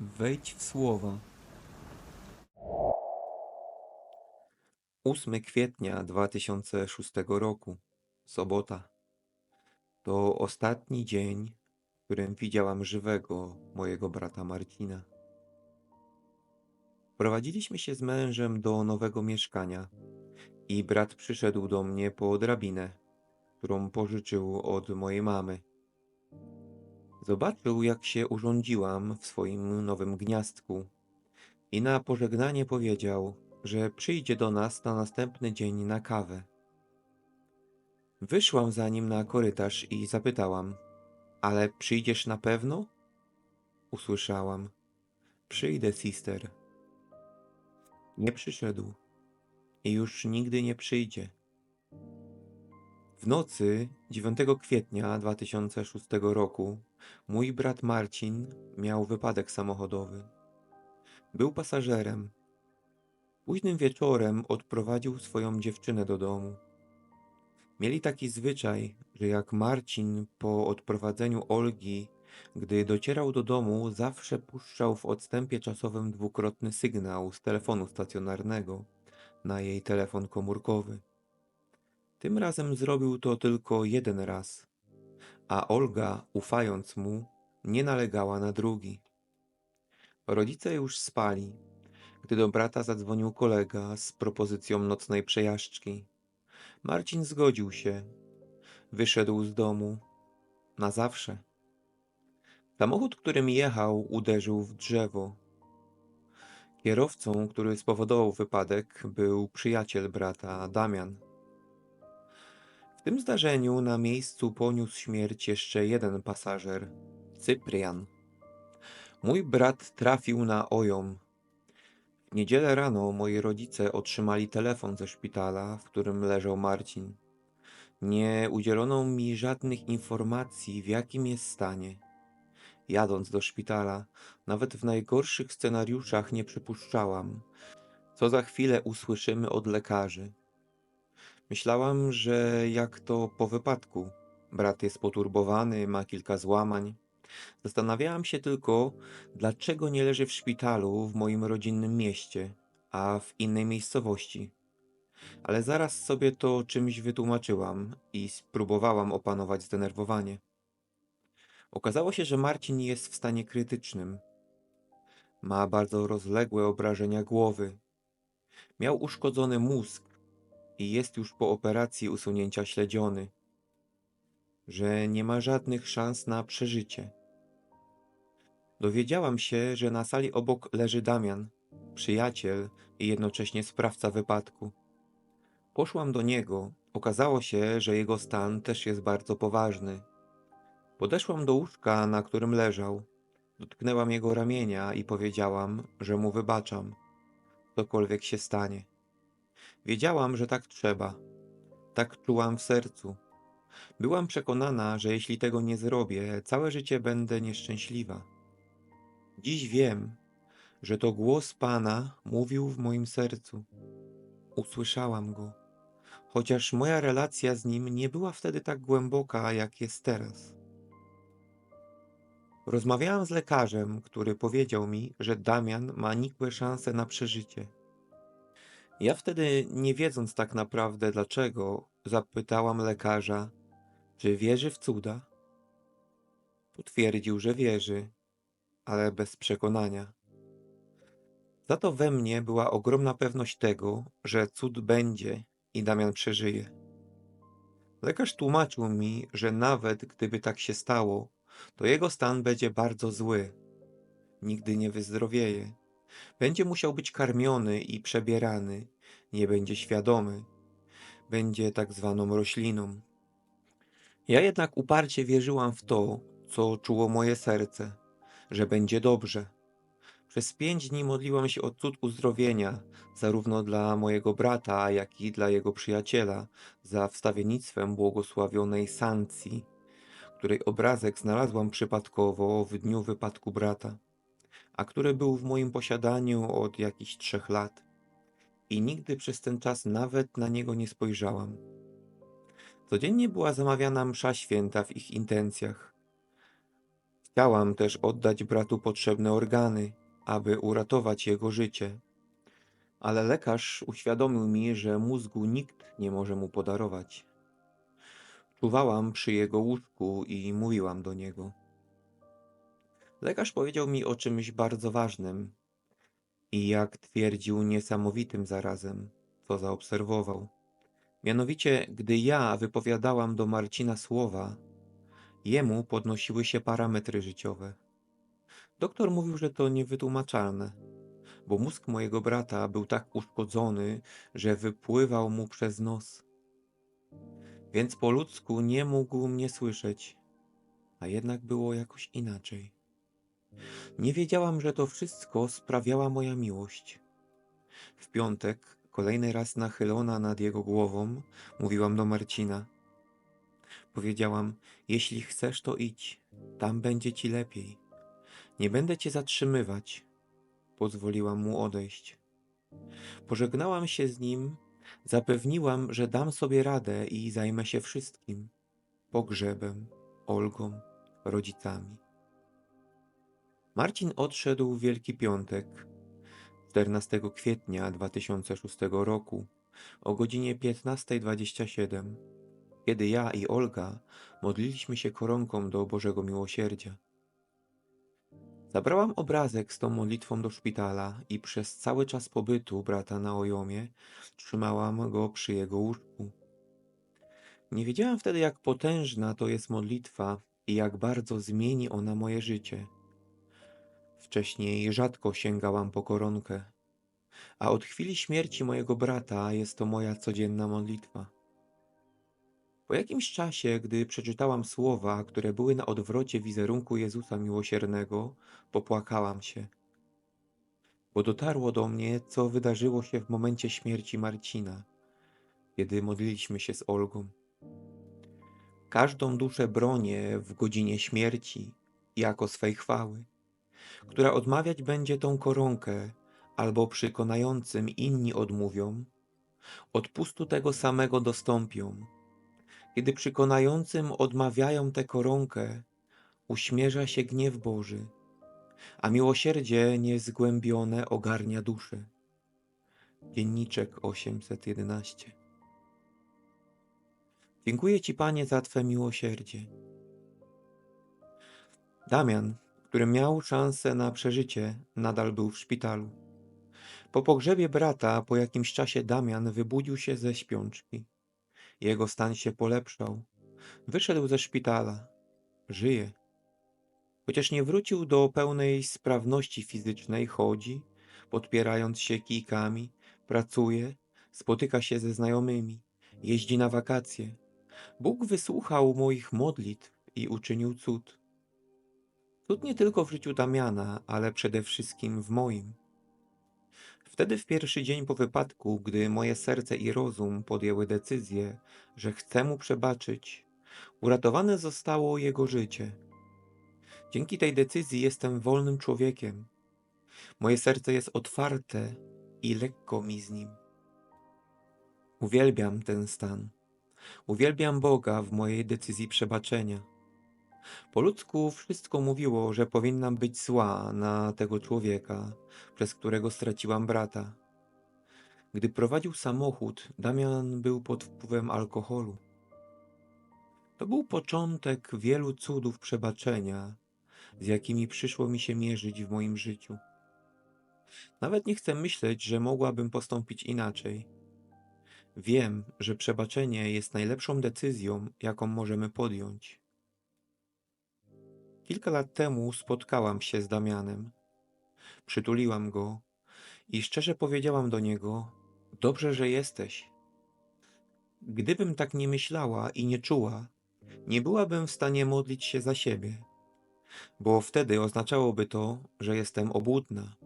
Wejdź w słowa. 8 kwietnia 2006 roku, sobota. To ostatni dzień, w którym widziałam żywego mojego brata Marcina. Prowadziliśmy się z mężem do nowego mieszkania i brat przyszedł do mnie po drabinę, którą pożyczył od mojej mamy. Zobaczył, jak się urządziłam w swoim nowym gniazdku i na pożegnanie powiedział, że przyjdzie do nas na następny dzień na kawę. Wyszłam za nim na korytarz i zapytałam: Ale przyjdziesz na pewno? Usłyszałam: Przyjdę, sister. Nie przyszedł i już nigdy nie przyjdzie. W nocy 9 kwietnia 2006 roku mój brat Marcin miał wypadek samochodowy. Był pasażerem. Późnym wieczorem odprowadził swoją dziewczynę do domu. Mieli taki zwyczaj, że jak Marcin po odprowadzeniu Olgi, gdy docierał do domu, zawsze puszczał w odstępie czasowym dwukrotny sygnał z telefonu stacjonarnego na jej telefon komórkowy. Tym razem zrobił to tylko jeden raz, a Olga, ufając mu, nie nalegała na drugi. Rodzice już spali, gdy do brata zadzwonił kolega z propozycją nocnej przejażdżki. Marcin zgodził się. Wyszedł z domu. Na zawsze. Samochód, którym jechał, uderzył w drzewo. Kierowcą, który spowodował wypadek, był przyjaciel brata, Damian. W tym zdarzeniu na miejscu poniósł śmierć jeszcze jeden pasażer, Cyprian. Mój brat trafił na ojom. W niedzielę rano moi rodzice otrzymali telefon ze szpitala, w którym leżał Marcin. Nie udzielono mi żadnych informacji, w jakim jest stanie. Jadąc do szpitala, nawet w najgorszych scenariuszach nie przypuszczałam, co za chwilę usłyszymy od lekarzy. Myślałam, że jak to po wypadku. Brat jest poturbowany, ma kilka złamań. Zastanawiałam się tylko, dlaczego nie leży w szpitalu w moim rodzinnym mieście, a w innej miejscowości. Ale zaraz sobie to czymś wytłumaczyłam i spróbowałam opanować zdenerwowanie. Okazało się, że Marcin jest w stanie krytycznym. Ma bardzo rozległe obrażenia głowy. Miał uszkodzony mózg i jest już po operacji usunięcia śledziony. Że nie ma żadnych szans na przeżycie. Dowiedziałam się, że na sali obok leży Damian, przyjaciel i jednocześnie sprawca wypadku. Poszłam do niego. Okazało się, że jego stan też jest bardzo poważny. Podeszłam do łóżka, na którym leżał. Dotknęłam jego ramienia i powiedziałam, że mu wybaczam. Cokolwiek się stanie. Wiedziałam, że tak trzeba. Tak czułam w sercu. Byłam przekonana, że jeśli tego nie zrobię, całe życie będę nieszczęśliwa. Dziś wiem, że to głos Pana mówił w moim sercu. Usłyszałam go, chociaż moja relacja z nim nie była wtedy tak głęboka, jak jest teraz. Rozmawiałam z lekarzem, który powiedział mi, że Damian ma nikłe szanse na przeżycie. Ja wtedy, nie wiedząc tak naprawdę dlaczego, zapytałam lekarza, czy wierzy w cuda. Potwierdził, że wierzy, ale bez przekonania. Za to we mnie była ogromna pewność tego, że cud będzie i Damian przeżyje. Lekarz tłumaczył mi, że nawet gdyby tak się stało, to jego stan będzie bardzo zły. Nigdy nie wyzdrowieje. Będzie musiał być karmiony i przebierany, nie będzie świadomy, będzie tak zwaną rośliną. Ja jednak uparcie wierzyłam w to, co czuło moje serce, że będzie dobrze. Przez pięć dni modliłam się o cud uzdrowienia, zarówno dla mojego brata, jak i dla jego przyjaciela, za wstawiennictwem błogosławionej Sancji, której obrazek znalazłam przypadkowo w dniu wypadku brata, a który był w moim posiadaniu od jakichś trzech lat i nigdy przez ten czas nawet na niego nie spojrzałam. Codziennie była zamawiana msza święta w ich intencjach. Chciałam też oddać bratu potrzebne organy, aby uratować jego życie. Ale lekarz uświadomił mi, że mózgu nikt nie może mu podarować. Czuwałam przy jego łóżku i mówiłam do niego. Lekarz powiedział mi o czymś bardzo ważnym i jak twierdził niesamowitym zarazem, co zaobserwował. Mianowicie, gdy ja wypowiadałam do Marcina słowa, jemu podnosiły się parametry życiowe. Doktor mówił, że to niewytłumaczalne, bo mózg mojego brata był tak uszkodzony, że wypływał mu przez nos. Więc po ludzku nie mógł mnie słyszeć, a jednak było jakoś inaczej. Nie wiedziałam, że to wszystko sprawiała moja miłość. W piątek, kolejny raz nachylona nad jego głową, mówiłam do Marcina. Powiedziałam: Jeśli chcesz, to idź, tam będzie ci lepiej. Nie będę cię zatrzymywać. Pozwoliłam mu odejść. Pożegnałam się z nim, zapewniłam, że dam sobie radę i zajmę się wszystkim pogrzebem, Olgą, rodzicami. Marcin odszedł w Wielki Piątek, 14 kwietnia 2006 roku o godzinie 15.27, kiedy ja i Olga modliliśmy się koronką do Bożego Miłosierdzia. Zabrałam obrazek z tą modlitwą do szpitala i przez cały czas pobytu brata na Ojomie trzymałam go przy jego łóżku. Nie wiedziałam wtedy, jak potężna to jest modlitwa i jak bardzo zmieni ona moje życie. Wcześniej rzadko sięgałam po koronkę, a od chwili śmierci mojego brata jest to moja codzienna modlitwa. Po jakimś czasie, gdy przeczytałam słowa, które były na odwrocie wizerunku Jezusa Miłosiernego, popłakałam się, bo dotarło do mnie, co wydarzyło się w momencie śmierci Marcina, kiedy modliliśmy się z Olgą. Każdą duszę bronię w godzinie śmierci jako swej chwały, która odmawiać będzie tą koronkę, albo przekonającym inni odmówią, odpustu tego samego dostąpią kiedy przekonającym odmawiają tę koronkę, uśmierza się gniew Boży, a miłosierdzie niezgłębione ogarnia duszę. Dzienniczek 811 Dziękuję Ci, Panie, za Twe miłosierdzie. Damian, który miał szansę na przeżycie, nadal był w szpitalu. Po pogrzebie brata, po jakimś czasie Damian wybudził się ze śpiączki. Jego stan się polepszał. Wyszedł ze szpitala. Żyje. Chociaż nie wrócił do pełnej sprawności fizycznej, chodzi, podpierając się kijkami, pracuje, spotyka się ze znajomymi, jeździ na wakacje. Bóg wysłuchał moich modlitw i uczynił cud. Cud nie tylko w życiu Damiana, ale przede wszystkim w moim. Wtedy w pierwszy dzień po wypadku, gdy moje serce i rozum podjęły decyzję, że chcę mu przebaczyć, uratowane zostało jego życie. Dzięki tej decyzji jestem wolnym człowiekiem. Moje serce jest otwarte i lekko mi z nim. Uwielbiam ten stan. Uwielbiam Boga w mojej decyzji przebaczenia. Po ludzku wszystko mówiło, że powinnam być zła na tego człowieka, przez którego straciłam brata. Gdy prowadził samochód, Damian był pod wpływem alkoholu. To był początek wielu cudów przebaczenia, z jakimi przyszło mi się mierzyć w moim życiu. Nawet nie chcę myśleć, że mogłabym postąpić inaczej. Wiem, że przebaczenie jest najlepszą decyzją, jaką możemy podjąć. Kilka lat temu spotkałam się z Damianem. Przytuliłam go i szczerze powiedziałam do niego: Dobrze, że jesteś. Gdybym tak nie myślała i nie czuła, nie byłabym w stanie modlić się za siebie, bo wtedy oznaczałoby to, że jestem obłudna.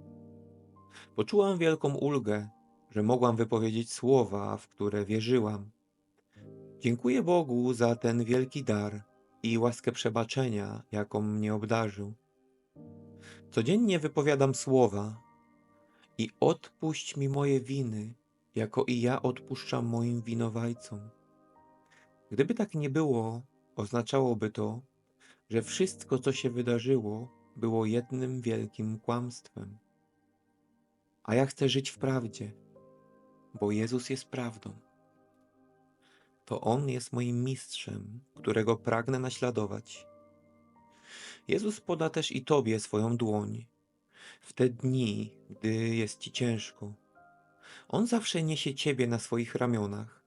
Poczułam wielką ulgę, że mogłam wypowiedzieć słowa, w które wierzyłam. Dziękuję Bogu za ten wielki dar i łaskę przebaczenia, jaką mnie obdarzył. Codziennie wypowiadam słowa i odpuść mi moje winy, jako i ja odpuszczam moim winowajcom. Gdyby tak nie było, oznaczałoby to, że wszystko, co się wydarzyło, było jednym wielkim kłamstwem. A ja chcę żyć w prawdzie, bo Jezus jest prawdą. To On jest moim mistrzem, którego pragnę naśladować. Jezus poda też i Tobie swoją dłoń w te dni, gdy jest Ci ciężko. On zawsze niesie Ciebie na swoich ramionach.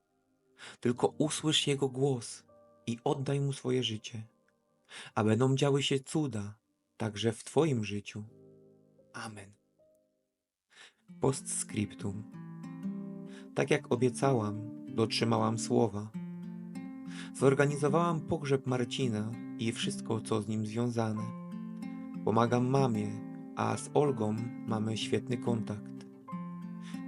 Tylko usłysz Jego głos i oddaj Mu swoje życie, a będą działy się cuda także w Twoim życiu. Amen. Postscriptum. Tak jak obiecałam, dotrzymałam słowa. Zorganizowałam pogrzeb Marcina i wszystko, co z nim związane. Pomagam mamie, a z Olgą mamy świetny kontakt.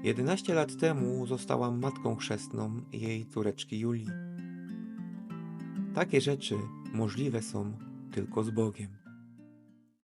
11 lat temu zostałam matką chrzestną jej córeczki Julii. Takie rzeczy możliwe są tylko z Bogiem.